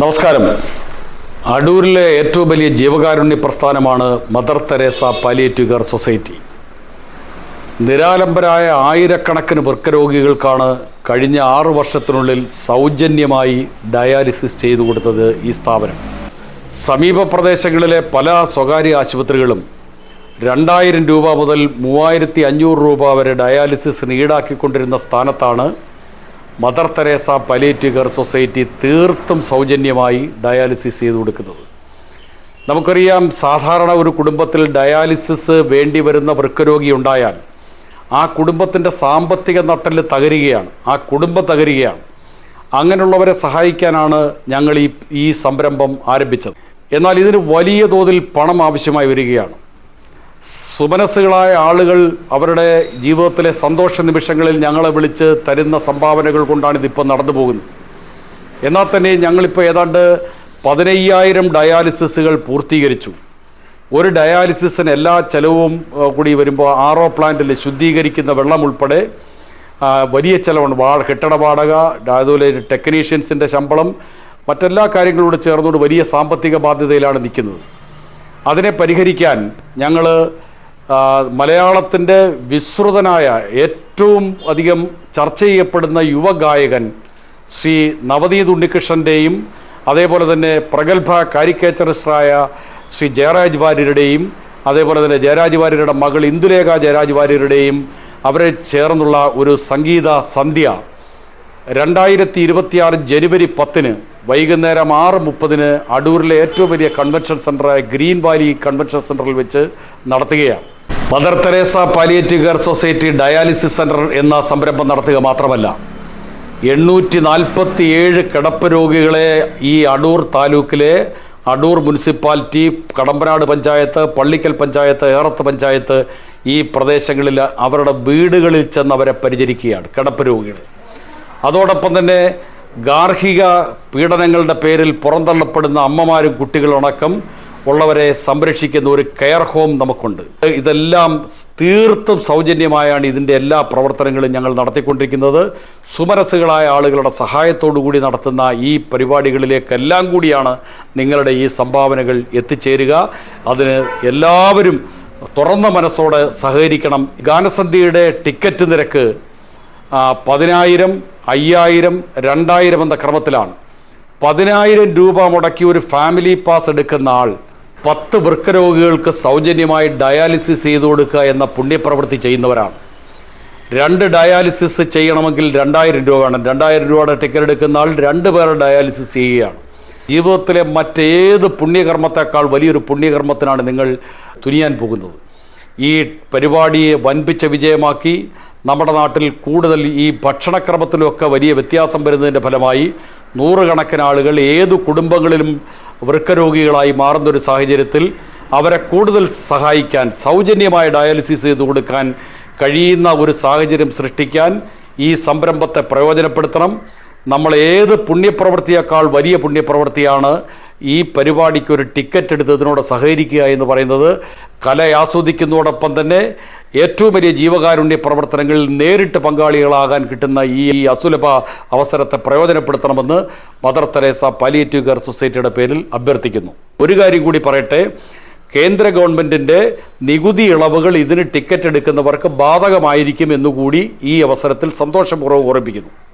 നമസ്കാരം. അടൂരിലെ ഏറ്റവും വലിയ ജീവകാരുണ്യ പ്രസ്ഥാനമാണ് mother Teresa palliative care society. നിരാലംബരായ ആയിരക്കണക്കിന് വൃക്കരോഗികൾക്കാണ് കഴിഞ്ഞ ആറു വർഷത്തിനുള്ളിൽ സൗജന്യമായി ഡയാലിസിസ് ചെയ്തു കൊടുത്തത് ഈ സ്ഥാപനം. സമീപ പ്രദേശങ്ങളിലെ പല സ്വകാര്യ ആശുപത്രികളും രണ്ടായിരം രൂപ മുതൽ മൂവായിരത്തി അഞ്ഞൂറ് രൂപ വരെ ഡയാലിസിസിന് ഈടാക്കിക്കൊണ്ടിരുന്ന സ്ഥാനത്താണ് mother Teresa palliative care society തീർത്തും സൗജന്യമായി ഡയാലിസിസ് ചെയ്തു കൊടുക്കുന്നത്. നമുക്കറിയാം സാധാരണ ഒരു കുടുംബത്തിൽ ഡയാലിസിസ് വേണ്ടി വരുന്ന വൃക്കരോഗി ഉണ്ടായാൽ ആ കുടുംബത്തിന്റെ സാമ്പത്തിക നട്ടൽ തകരുകയാണ് ആ കുടുംബം തകരുകയാണ്. അങ്ങനെയുള്ളവരെ സഹായിക്കാനാണ് ഞങ്ങൾ ഈ ഈ സംരംഭം ആരംഭിച്ചത്. എന്നാൽ ഇതിന് വലിയ തോതിൽ പണം ആവശ്യമായി വരികയാണ്. സുമനസ്സുകളായ ആളുകൾ അവരുടെ ജീവിതത്തിലെ സന്തോഷ നിമിഷങ്ങളിൽ ഞങ്ങളെ വിളിച്ച് തരുന്ന സംഭാവനകൾ കൊണ്ടാണ് ഇതിപ്പോൾ നടന്നു പോകുന്നത്. എന്നാൽ തന്നെ ഞങ്ങളിപ്പോൾ ഏതാണ്ട് പതിനയ്യായിരം ഡയാലിസിസുകൾ പൂർത്തീകരിച്ചു. ഒരു ഡയാലിസിസിന് എല്ലാ ചെലവും കൂടി വരുമ്പോൾ ആറോ പ്ലാന്റിൽ ശുദ്ധീകരിക്കുന്ന വെള്ളം ഉൾപ്പെടെ വലിയ ചിലവാണ്. വാ കെട്ടിട വാടക അതുപോലെ ടെക്നീഷ്യൻസിന്റെ ശമ്പളം മറ്റെല്ലാ കാര്യങ്ങളോട് ചേർന്നുകൊണ്ട് വലിയ സാമ്പത്തിക ബാധ്യതയിലാണ് നിൽക്കുന്നത്. അതിനെ പരിഹരിക്കാൻ ഞങ്ങൾ മലയാളത്തിന്റെ വിസ്തൃതനായ ഏറ്റവും അധികം ചർച്ച ചെയ്യപ്പെടുന്ന യുവഗായകൻ ശ്രീ നവദീത് ഉണ്ണികൃഷ്ണന്റെയും അതേപോലെ തന്നെ പ്രഗത്ഭ കാരിക്കേച്ചറിസ്റ്ററായ ശ്രീ ജയരാജ് വാര്യരുടെയും അതേപോലെ തന്നെ ജയരാജ് വാര്യരുടെ മകൾ ഇന്ദുലേഖ ജയരാജ് വാര്യരുടെയും അവരെ ചേർന്നുള്ള ഒരു സംഗീത സന്ധ്യ രണ്ടായിരത്തി ഇരുപത്തിയാറ് ജനുവരി പത്തിന് വൈകുന്നേരം ആറ് മുപ്പതിന് അടൂരിലെ ഏറ്റവും വലിയ കൺവെൻഷൻ സെന്ററായ ഗ്രീൻ വാലി കൺവെൻഷൻ സെന്ററിൽ വെച്ച് നടത്തുകയാണ്. Mother Teresa palliative care society dialysis center എന്ന സംരംഭം നടത്തുക മാത്രമല്ല എണ്ണൂറ്റി നാൽപ്പത്തി ഏഴ് കിടപ്പ് രോഗികളെ ഈ അടൂർ താലൂക്കിലെ അടൂർ മുനിസിപ്പാലിറ്റി കടമ്പനാട് പഞ്ചായത്ത് പള്ളിക്കൽ പഞ്ചായത്ത് ഏറത്ത് പഞ്ചായത്ത് ഈ പ്രദേശങ്ങളിൽ അവരുടെ വീടുകളിൽ ചെന്ന് അവരെ പരിചരിക്കുകയാണ് കിടപ്പ് രോഗികൾ. അതോടൊപ്പം തന്നെ ഗാർഹിക പീഡനങ്ങളുടെ പേരിൽ പുറന്തള്ളപ്പെടുന്ന അമ്മമാരും കുട്ടികളടക്കം ഉള്ളവരെ സംരക്ഷിക്കുന്ന ഒരു കെയർ ഹോം നമുക്കുണ്ട്. ഇതെല്ലാം തീർത്തും സൗജന്യമായാണ് ഇതിന്റെ എല്ലാ പ്രവർത്തനങ്ങളും ഞങ്ങൾ നടത്തിക്കൊണ്ടിരിക്കുന്നത്. സുമനസ്സുകളായ ആളുകളുടെ കൂടി നടത്തുന്ന ഈ പരിപാടികളിലേക്കെല്ലാം കൂടിയാണ് നിങ്ങളുടെ ഈ സംഭാവനകൾ എത്തിച്ചേരുക. അതിന് എല്ലാവരും തുറന്ന മനസ്സോടെ സഹകരിക്കണം. ഗാനസന്ധ്യയുടെ ടിക്കറ്റ് നിരക്ക് പതിനായിരം അയ്യായിരം രണ്ടായിരം എന്ന ക്രമത്തിലാണ്. പതിനായിരം രൂപ മുടക്കി ഒരു ഫാമിലി പാസ് എടുക്കുന്ന ആൾ പത്ത് വൃക്കരോഗികൾക്ക് സൗജന്യമായി ഡയാലിസിസ് ചെയ്തു കൊടുക്കുക എന്ന പുണ്യപ്രവൃത്തി ചെയ്യുന്നവരാണ്. രണ്ട് ഡയാലിസിസ് ചെയ്യണമെങ്കിൽ രണ്ടായിരം രൂപ വേണം. രണ്ടായിരം രൂപയുടെ ടിക്കറ്റ് എടുക്കുന്ന ആൾ രണ്ട് പേരെ ഡയാലിസിസ് ചെയ്യുകയാണ്. ജീവിതത്തിലെ മറ്റേത് പുണ്യകർമ്മത്തെക്കാൾ വലിയൊരു പുണ്യകർമ്മത്തിനാണ് നിങ്ങൾ തുനിയാൻ പോകുന്നത്. ഈ പരിപാടിയെ വൻപിച്ച വിജയമാക്കി നമ്മുടെ നാട്ടിൽ കൂടുതൽ ഈ ഭക്ഷണക്രമത്തിലുമൊക്കെ വലിയ വ്യത്യാസം വരുന്നതിന്റെ ഫലമായി നൂറുകണക്കിന് ആളുകൾ ഏതു കുടുംബങ്ങളിലും വൃക്കരോഗികളായി മാറുന്നൊരു സാഹചര്യത്തിൽ അവരെ കൂടുതൽ സഹായിക്കാൻ സൗജന്യമായ ഡയാലിസിസ് ചെയ്തു കൊടുക്കാൻ കഴിയുന്ന ഒരു സാഹചര്യം സൃഷ്ടിക്കാൻ ഈ സംരംഭത്തെ പ്രയോജനപ്പെടുത്തണം. നമ്മൾ ഏത് പുണ്യപ്രവൃത്തിയേക്കാൾ വലിയ പുണ്യപ്രവൃത്തിയാണ് ഈ പരിപാടിക്ക് ഒരു ടിക്കറ്റ് എടുത്തതിനോട് സഹകരിക്കുക എന്ന് പറയുന്നത് കല ആസ്വദിക്കുന്നതോടൊപ്പം തന്നെ ഏറ്റവും വലിയ ജീവകാരുണ്യ പ്രവർത്തനങ്ങളിൽ നേരിട്ട് പങ്കാളികളാകാൻ കിട്ടുന്ന ഈ അസുലഭ അവസരത്തെ പ്രയോജനപ്പെടുത്തണമെന്ന് മദർ തെരേസ പാലിയേറ്റീവ് കെയർ സൊസൈറ്റിയുടെ പേരിൽ അഭ്യർത്ഥിക്കുന്നു. ഒരു കാര്യം കൂടി പറയട്ടെ. കേന്ദ്ര ഗവൺമെന്റിന്റെ നികുതി ഇളവുകൾ ഇതിന് ടിക്കറ്റ് എടുക്കുന്നവർക്ക് ബാധകമായിരിക്കും എന്നുകൂടി ഈ അവസരത്തിൽ സന്തോഷപൂർവം ഓർമ്മിപ്പിക്കുന്നു.